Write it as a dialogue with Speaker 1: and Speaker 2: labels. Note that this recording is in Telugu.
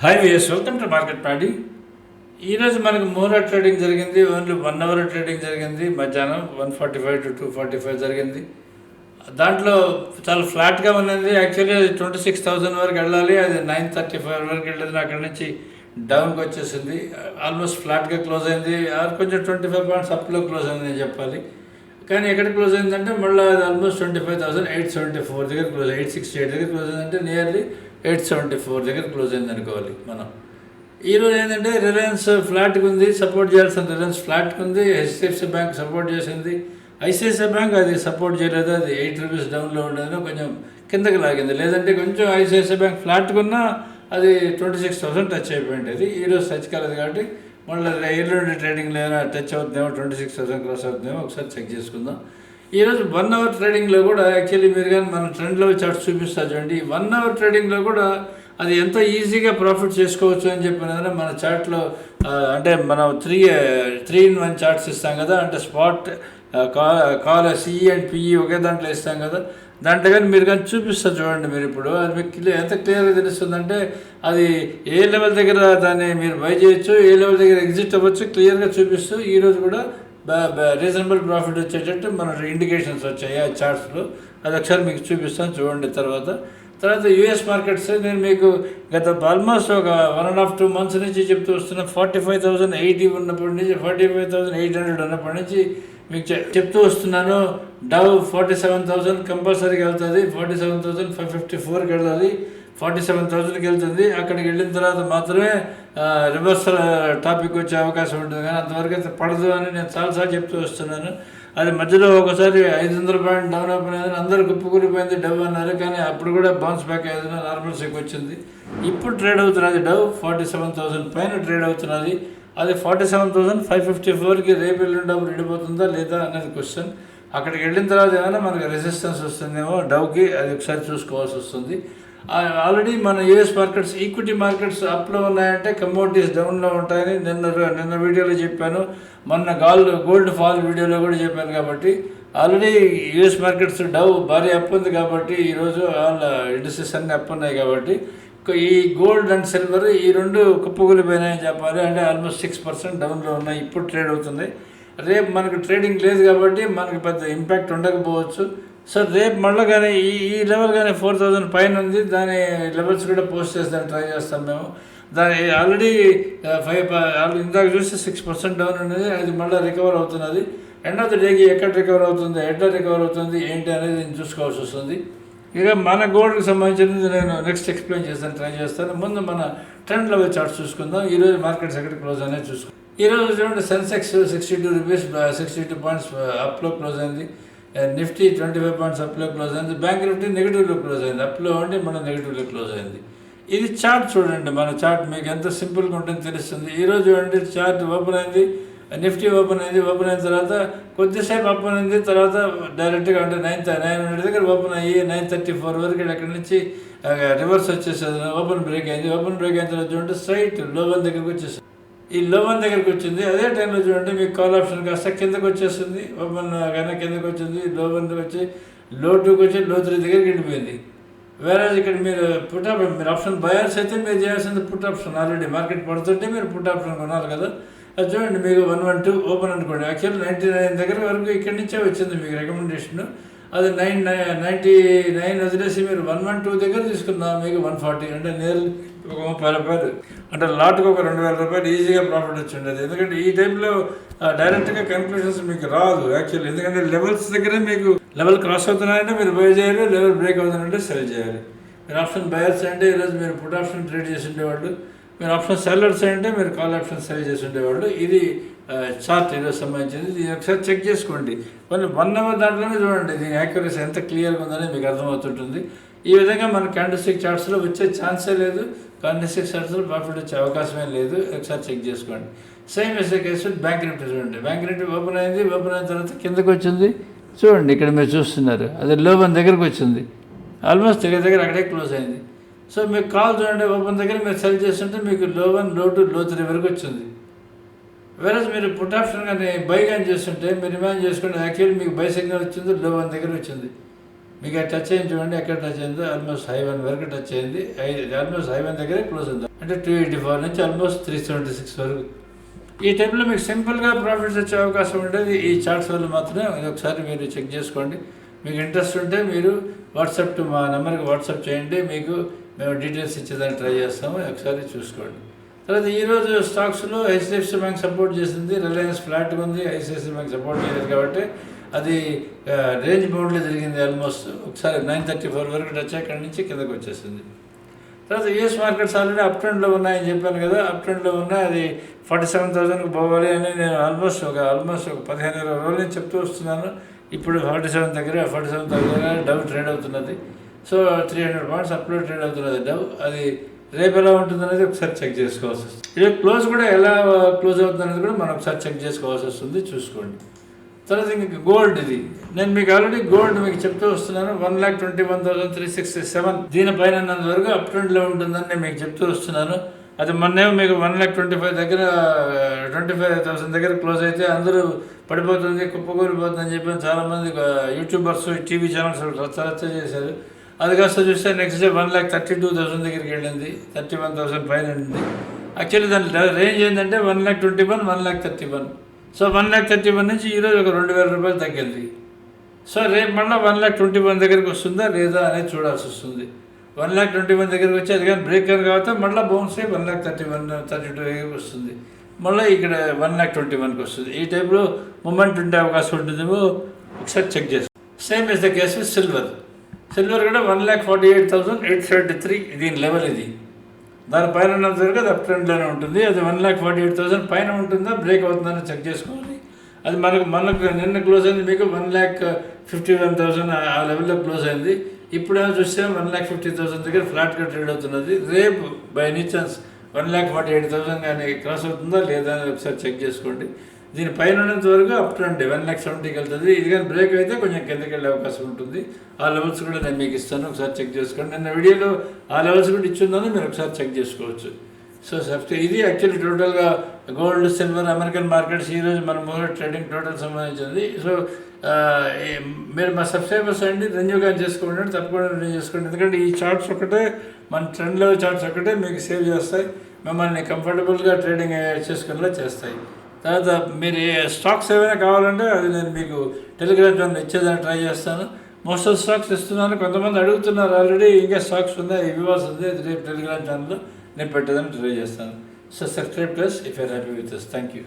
Speaker 1: Hi VS welcome to market పాడి ఈరోజు మనకు మోరా ట్రేడింగ్ జరిగింది ఓన్లీ వన్ అవర్ ట్రేడింగ్ జరిగింది మధ్యాహ్నం one forty five to two forty five జరిగింది. దాంట్లో చాలా ఫ్లాట్గా ఉన్నది. యాక్చువల్లీ అది ట్వంటీ సిక్స్ థౌజండ్ వరకు వెళ్ళాలి. అది నైన్ థర్టీ ఫైవ్ వరకు వెళ్ళేది. అక్కడి నుంచి డౌన్కి వచ్చేసింది. ఆల్మోస్ట్ ఫ్లాట్గా క్లోజ్ అయింది. కొంచెం ట్వంటీ ఫైవ్ పాయింట్స్ అప్లో క్లోజ్ అయింది అని చెప్పాలి. కానీ ఎక్కడ క్లోజ్ అయిందంటే మళ్ళీ అది almost twenty five thousand eight seventy four దగ్గర క్లోజ్ ఎయిట్ సిక్స్టీ ఎయిట్ దగ్గర క్లోజ్ అయిందంటే నియర్లీ ఎయిట్ సెవెంటీ ఫోర్ దగ్గర క్లోజ్ అయింది అనుకోవాలి మనం. ఈరోజు ఏంటంటే రిలయన్స్ ఫ్లాట్కి ఉంది సపోర్ట్ చేయాల్సిన రిలయన్స్ ఫ్లాట్కి ఉంది హెచ్డిఎఫ్సి బ్యాంక్ సపోర్ట్ చేసింది. ఐసిఐసిఐ బ్యాంక్ అది సపోర్ట్ చేయలేదు అది ఎయిట్ రూపీస్ డౌన్లో ఉండేది కొంచెం కిందకి లాగింది. లేదంటే కొంచెం ఐసిఐసిఐ బ్యాంక్ ఫ్లాట్కి ఉన్నా అది ట్వంటీ సిక్స్ థౌసండ్ టచ్ అయిపోయింది ఈరోజు టచ్ కాలేదు కాబట్టి మళ్ళీ ఎల్లుండి ట్రేడింగ్లో ఏమైనా టచ్ అవుతుందేమో ట్వంటీ సిక్స్ థౌసండ్ క్రాస్ అవుతుందేమో ఒకసారి చెక్ చేసుకుందాం. ఈరోజు వన్ అవర్ ట్రేడింగ్లో కూడా యాక్చువల్లీ మీరు కానీ మనం ట్రెండ్లో చార్ట్ చూపిస్తా చూడండి వన్ అవర్ ట్రేడింగ్లో కూడా అది ఎంత ఈజీగా ప్రాఫిట్ చేసుకోవచ్చు అని చెప్పిన మన చార్ట్లో అంటే మనం three three in one charts ఇస్తాం కదా అంటే spot call CE and PE ఒకే దాంట్లో ఇస్తాం కదా. దాంట్లో కానీ మీరు కానీ చూపిస్తారు చూడండి మీరు ఇప్పుడు. అది మీకు క్లియర్ ఎంత క్లియర్గా తెలుస్తుందంటే అది ఏ లెవెల్ దగ్గర దాన్ని మీరు బై చేయొచ్చు ఏ లెవెల్ దగ్గర ఎగ్జిట్ అవ్వచ్చు క్లియర్గా చూపిస్తూ ఈరోజు కూడా రీజనబుల్ ప్రాఫిట్ వచ్చేటట్టు మన ఇండికేషన్స్ వచ్చాయి ఆ చార్ట్స్లో అది ఒకసారి మీకు చూపిస్తాను చూడండి తర్వాత. తర్వాత యూఎస్ మార్కెట్స్ నేను మీకు గత ఆల్మోస్ట్ ఒక one and half two months నుంచి చెప్తూ వస్తున్న ఫార్టీ ఫైవ్ థౌసండ్ ఎయిటీ ఉన్నప్పటి నుంచి forty five thousand eight hundred ఉన్నప్పటి నుంచి మీకు చెప్తూ వస్తున్నాను. డవ్ ఫార్టీ సెవెన్ థౌసండ్ కంపల్సరీగా వెళ్తుంది. Forty seven thousand five fifty ఫోర్కి వెళ్తుంది. ఫార్టీ సెవెన్ థౌజండ్కి వెళ్తుంది. అక్కడికి వెళ్ళిన తర్వాత మాత్రమే రివర్స్ టాపిక్ వచ్చే అవకాశం ఉంటుంది. కానీ అంతవరకు అయితే పడదు అని నేను చాలాసార్లు చెప్తూ వస్తున్నాను. అది మధ్యలో ఒకసారి ఐదు వందల పాయింట్ డౌన్ అయిపోయింది అందరూ కుప్పకూలిపోయింది డవ్ అన్నారు. కానీ అప్పుడు కూడా బౌన్స్ బ్యాక్ ఏదైనా నార్మల్ సెక్ వచ్చింది. ఇప్పుడు ట్రేడ్ అవుతున్నది డవ్. ఫార్టీ సెవెన్ థౌసండ్ పైన ట్రేడ్ అవుతున్నది. అది forty seven thousand five fifty ఫోర్కి రేపు వెళ్ళిన డబ్బు రెడిపోతుందా లేదా అనేది క్వశ్చన్ అక్కడికి వెళ్ళిన తర్వాత ఏమైనా మనకి రెసిస్టెన్స్ వస్తుందేమో డవ్కి అది ఒకసారి చూసుకోవాల్సి వస్తుంది. ఆల్రెడీ మన యూఎస్ మార్కెట్స్ ఈక్విటీ మార్కెట్స్ అప్లో ఉన్నాయంటే కమోడిటీస్ డౌన్లో ఉంటాయని నిన్న నిన్న వీడియోలో చెప్పాను. మొన్న గాల్ గోల్డ్ ఫాల్ వీడియోలో కూడా చెప్పాను కాబట్టి ఆల్రెడీ యూఎస్ మార్కెట్స్ డౌ భారీ అప్ ఉంది కాబట్టి ఈరోజు వాళ్ళ ఇండస్ట్రీస్ అన్ని అప్ ఉన్నాయి కాబట్టి ఈ గోల్డ్ అండ్ సిల్వర్ ఈ రెండు కుప్పకూలిపోయినాయని చెప్పాలి. అంటే ఆల్మోస్ట్ సిక్స్ పర్సెంట్ డౌన్లో ఉన్నాయి. ఇప్పుడు ట్రేడ్ అవుతుంది. రేపు మనకు ట్రేడింగ్ లేదు కాబట్టి మనకి పెద్ద ఇంపాక్ట్ ఉండకపోవచ్చు. సార్ రేపు మళ్ళీ కానీ ఈ ఈ లెవెల్ కానీ ఫోర్ థౌజండ్ పైన ఉంది. దాని లెవెల్స్ కూడా పోస్ట్ చేస్తాను ట్రై చేస్తాం మేము. దాని ఆల్రెడీ ఫైవ్ ఆల్రెడీ ఇందాక చూస్తే సిక్స్ పర్సెంట్ డౌన్ ఉన్నది. అది మళ్ళీ రికవర్ అవుతున్నది. ఎండ్ ఆఫ్ ద డేకి ఎక్కడ రికవర్ అవుతుంది? ఎట్లా రికవర్ అవుతుంది? ఏంటి అనేది నేను చూసుకోవాల్సి వస్తుంది. ఇక మన గోల్డ్కి సంబంధించినది నేను నెక్స్ట్ ఎక్స్ప్లెయిన్ చేస్తాను ట్రై చేస్తాను. ముందు మన ట్రెండ్ లెవెల్ చార్ట్స్ చూసుకుందాం. ఈరోజు మార్కెట్స్ ఎక్కడ క్లోజ్ అనేది చూసుకుందాం. ఈరోజు చూడండి Sensex sixty two rupees sixty two points అప్లో close అయింది. నిఫ్టీ ట్వంటీ ఫైవ్ పాయింట్స్ అప్లో క్లోజ్ అయింది. బ్యాంక్ నిఫ్టీ నెగిటివ్లో క్లోజ్ అయింది. అప్లో ఉండి మన నెగిటివ్లో క్లోజ్ అయింది. ఇది చార్ట్ చూడండి. మన చార్ట్ మీకు ఎంత సింపుల్గా ఉంటుందో తెలుస్తుంది. ఈరోజు చూడండి చార్ట్ ఓపెన్ అయింది. నిఫ్టీ ఓపెన్ అయింది. ఓపెన్ అయిన తర్వాత కొద్దిసేపు ఓపెన్ అయింది. తర్వాత డైరెక్ట్గా అంటే నైన్ నైన్ హండ్రెడ్ దగ్గర ఓపెన్ అయ్యి నైన్ థర్టీ ఫోర్ వరకు అక్కడి నుంచి రివర్స్ వచ్చేసేది. ఓపెన్ బ్రేక్ అయింది. ఓపెన్ బ్రేక్ అయిన తర్వాత చూడండి స్ట్రైట్ లోవెన్ దగ్గరకు దగ్గరికి వచ్చేసింది. ఈ లో దగ్గరికి వచ్చింది. అదే టైంలో చూడండి మీకు కాల్ ఆప్షన్ కాస్త కిందకి వచ్చేస్తుంది. ఓపెన్ కానీ కిందకి వచ్చింది. లో వచ్చి లో టూకి వచ్చి లో త్రీ దగ్గరికి వెళ్ళిపోయింది. వేరే ఇక్కడ మీరు పుట్ ఆప్షన్ మీరు ఆప్షన్ బయర్స్ అయితే మీరు చేయాల్సింది పుట్ ఆప్షన్ ఆల్రెడీ మార్కెట్ పడుతుంటే మీరు పుట్ ఆప్షన్ కొనాలి కదా. అది చూడండి మీకు వన్ వన్ టూ ఓపెన్ అనుకోండి. యాక్చువల్ నైంటీ నైన్ దగ్గర వరకు ఇక్కడి నుంచే వచ్చింది మీకు రికమెండేషన్ అది నైన్ నైంటీ నైన్ వదిలేసి మీరు వన్ వన్ టూ దగ్గర తీసుకున్నా మీకు వన్ ఫార్టీ. అంటే నేర్లు ఒక ముప్పై రూపాయలు. అంటే లాట్కి ఒక రెండు వేల రూపాయలు ఈజీగా ప్రాఫిట్ వచ్చి ఉండేది. ఎందుకంటే ఈ టైంలో డైరెక్ట్గా కన్క్లూషన్స్ మీకు రాదు యాక్చువల్లీ ఎందుకంటే లెవెల్స్ దగ్గరే మీకు లెవెల్ క్రాస్ అవుతున్నాయంటే మీరు బై చేయాలి లెవెల్ బ్రేక్ అవుతున్నారంటే సెల్ చేయాలి. మీరు ఆప్షన్ బయర్స్ అంటే ఈరోజు మీరు పుట్ ఆప్షన్ ట్రేడ్ చేసి ఉండేవాళ్ళు. మీరు ఆప్షన్ సెల్లర్స్ అంటే మీరు కాల్ ఆప్షన్ సెల్ చేసి ఉండేవాళ్ళు. ఇది చార్ట్ ఏదో సంబంధించింది. ఇది ఒకసారి చెక్ చేసుకోండి. కొన్ని వన్ అవర్ దాంట్లోనే చూడండి దీని యాక్యురసీ ఎంత క్లియర్గా ఉందని మీకు అర్థమవుతుంటుంది. ఈ విధంగా మన క్యాండిస్టిక్ చార్ట్స్లో వచ్చే ఛాన్సే లేదు. క్యాండిస్టిక్ చార్ట్స్లో ప్రాఫిట్ వచ్చే అవకాశమే లేదు. ఒకసారి చెక్ చేసుకోండి. Same as a case bank Nifty చూడండి. బ్యాంక్ నిఫ్టీ ఓపెన్ అయింది. ఓపెన్ అయిన తర్వాత కిందకి వచ్చింది. చూడండి ఇక్కడ మీరు చూస్తున్నారు. అది లోబన్ దగ్గరకు వచ్చింది. ఆల్మోస్ట్ దగ్గర దగ్గర అక్కడే క్లోజ్ అయింది. సో మీకు కాల్ చూడండి. ఓపెన్ దగ్గర మీరు సెల్ చేస్తుంటే మీకు లో వన్లో టూ లో త్రీ వరకు వచ్చింది. వేరే మీరు పుట్ ఆప్షన్ కానీ బై కానీ చేస్తుంటే మీరు ఇమాజిన్ చేసుకుంటే యాక్చువల్లీ మీకు బై సిగ్నల్ వచ్చింది లో వన్ దగ్గర వచ్చింది. మీకు అది టచ్ అయింది చూడండి ఎక్కడ టచ్ అయిందో ఆల్మోస్ట్ హై వన్ వరకు టచ్ అయింది. ఆల్మోస్ట్ హై వన్ దగ్గరే క్లోజ్ ఉంది. అంటే టూ ఎయిటీ ఫోర్ నుంచి ఆల్మోస్ట్ త్రీ సెవెంటీ సిక్స్ వరకు. ఈ టైంలో మీకు సింపుల్గా ప్రాఫిట్స్ వచ్చే అవకాశం ఉండేది. ఈ చార్ట్స్ వల్ల మాత్రమే ఒకసారి మీరు చెక్ చేసుకోండి. మీకు ఇంట్రెస్ట్ ఉంటే మీరు వాట్సాప్ టు మా నెంబర్కి వాట్సాప్ చేయండి. మీకు మేము డీటెయిల్స్ ఇచ్చేదానికి ట్రై చేస్తాము. ఒకసారి చూసుకోండి. తర్వాత ఈరోజు స్టాక్స్లో హెచ్డిఎఫ్సి బ్యాంక్ సపోర్ట్ చేసింది రిలయన్స్ ఫ్లాట్గా ఉంది ఐసిఐసి బ్యాంక్ సపోర్ట్ చేయలేదు కాబట్టి అది రేంజ్ బౌండ్లో జరిగింది ఆల్మోస్ట్ ఒకసారి నైన్ థర్టీ ఫోర్ వరకు టచ్ అక్కడి నుంచి కిందకు వచ్చేసింది. తర్వాత యూఎస్ మార్కెట్స్ ఆల్రెడీ అప్ ట్రెండ్లో ఉన్నాయని చెప్పాను కదా అప్ ట్రెండ్లో ఉన్నాయి అది ఫార్టీ సెవెన్ థౌసండ్కి పోవాలి అని నేను ఆల్మోస్ట్ ఒక ఆల్మోస్ట్ ఒక పదిహేను ఇరవై రోజుల నుంచి చెప్తూ వస్తున్నాను. ఇప్పుడు ఫార్టీ సెవెన్ దగ్గర ఫార్టీ సెవెన్ దగ్గర డవ్ ట్రేడ్ అవుతున్నది. సో త్రీ హండ్రెడ్ పాయింట్స్ అప్లో ట్రేడ్ అవుతున్నది. డవ్ అది రేపు ఎలా ఉంటుంది అనేది ఒకసారి చెక్ చేసుకోవాల్సి వస్తుంది. ఇది క్లోజ్ కూడా ఎలా క్లోజ్ అవుతుంది అనేది కూడా మనం ఒకసారి చెక్ చేసుకోవాల్సి వస్తుంది చూసుకోండి. తర్వాత ఇంక గోల్డ్ ఇది. నేను మీకు ఆల్రెడీ గోల్డ్ మీకు చెప్తూ వస్తున్నాను. One lakh twenty one thousand three sixty seven. దీనిపైన వరకు అప్ ట్రెండ్లో ఉంటుందని నేను మీకు చెప్తూ వస్తున్నాను. అది మొన్నేమో మీకు వన్ ల్యాక్ ట్వంటీ ఫైవ్ దగ్గర ట్వంటీ ఫైవ్ థౌసండ్ దగ్గర క్లోజ్ అయితే అందరూ పడిపోతుంది కుప్పకూలిపోతుంది అని చెప్పి చాలామంది యూట్యూబర్స్ టీవీ ఛానల్స్ రచ్చ రచ్చ చేశారు. అది కాస్త చూస్తే next day one lakh thirty two thousand దగ్గరికి వెళ్ళింది. థర్టీ వన్ థౌసండ్ పైన ఉంది. యాక్చువల్లీ దాని రేంజ్ ఏంటంటే one lakh twenty one one lakh thirty one so one lakh thirty one నుంచి ఈరోజు ఒక రెండు వేల రూపాయలు తగ్గింది. సో రేపు మళ్ళీ వన్ ల్యాక్ ట్వంటీ వన్ దగ్గరికి వస్తుందా లేదా అనేది చూడాల్సి వస్తుంది. వన్ ల్యాక్ ట్వంటీ వన్ దగ్గరికి వచ్చి అది కానీ బ్రేక్ అని కాబట్టి మళ్ళీ బౌన్స్ అయ్యి one lakh thirty one thirty two వస్తుంది. మళ్ళీ ఇక్కడ వన్ ల్యాక్ ట్వంటీ వన్కి వస్తుంది. ఈ టైప్లో మూమెంట్ ఉండే అవకాశం ఉంటుందేమో ఒకసారి చెక్ చేస్తాం. Same is the case with silver silver కూడా one lakh forty eight thousand eight seventy three దీని లెవెల్ ఇది. దాని పైన ఉన్నంతవరకు అది అప్ ట్రెండ్లోనే ఉంటుంది. అది one lakh forty eight thousand పైన ఉంటుందా బ్రేక్ అవుతుందని చెక్ చేసుకోవాలి. అది మనకు మనకు నిన్న క్లోజ్ అయింది మీకు one lakh fifty one thousand ఆ లెవెల్లో క్లోజ్ అయింది. ఇప్పుడు ఏమో చూస్తే వన్ ల్యాక్ ఫిఫ్టీ థౌసండ్ దగ్గర ఫ్లాట్గా ట్రేడ్ అవుతున్నది. రేపు by any chance one lakh forty eight thousand కానీ క్రాస్ అవుతుందా లేదా అని ఒకసారి చెక్ చేసుకోండి. దీని పైన ఉన్నంత వరకు అప్ ట్రెండ్ వన్ ల్యాక్ సెవెంటీకి వెళ్తుంది. ఇది కానీ బ్రేక్ అయితే కొంచెం కిందకి వెళ్ళే అవకాశం ఉంటుంది. ఆ లెవెల్స్ కూడా నేను మీకు ఇస్తాను. ఒకసారి చెక్ చేసుకోండి. నిన్న వీడియోలో ఆ లెవెల్స్ కూడా ఇచ్చిందని మీరు ఒకసారి చెక్ చేసుకోవచ్చు. సో సబ్స్క్రై ఇది యాక్చువల్లీ టోటల్గా గోల్డ్ సిల్వర్ అమెరికన్ మార్కెట్స్ ఈరోజు మన మూడు ట్రేడింగ్ టోటల్ సంబంధించింది సో మీరు మా సబ్స్క్రైబర్స్ అండి రెన్యూగా చేసుకోండి తప్పకుండా రెన్యూ చేసుకోండి. ఎందుకంటే ఈ చార్ట్స్ ఒకటే మన ట్రెండ్ లెవెల్ చార్ట్స్ ఒకటే మీకు సేవ్ చేస్తాయి. మిమ్మల్ని కంఫర్టబుల్గా ట్రేడింగ్ చేసుకునేలా చేస్తాయి. తర్వాత మీరు ఏ స్టాక్స్ ఏమైనా కావాలంటే అది నేను మీకు టెలిగ్రామ్ ఛానల్ ఇచ్చేదాన్ని ట్రై చేస్తాను. మోస్ట్ ఆఫ్ స్టాక్స్ ఇస్తున్నాను. కొంతమంది అడుగుతున్నారు ఆల్రెడీ ఇంకా స్టాక్స్ ఉన్నాయి. వివాస్ ఉంది రేపు టెలిగ్రామ్ ఛానల్లో నేను పెట్టేదాన్ని ట్రై చేస్తాను. So subscribe plus if I happy with thank you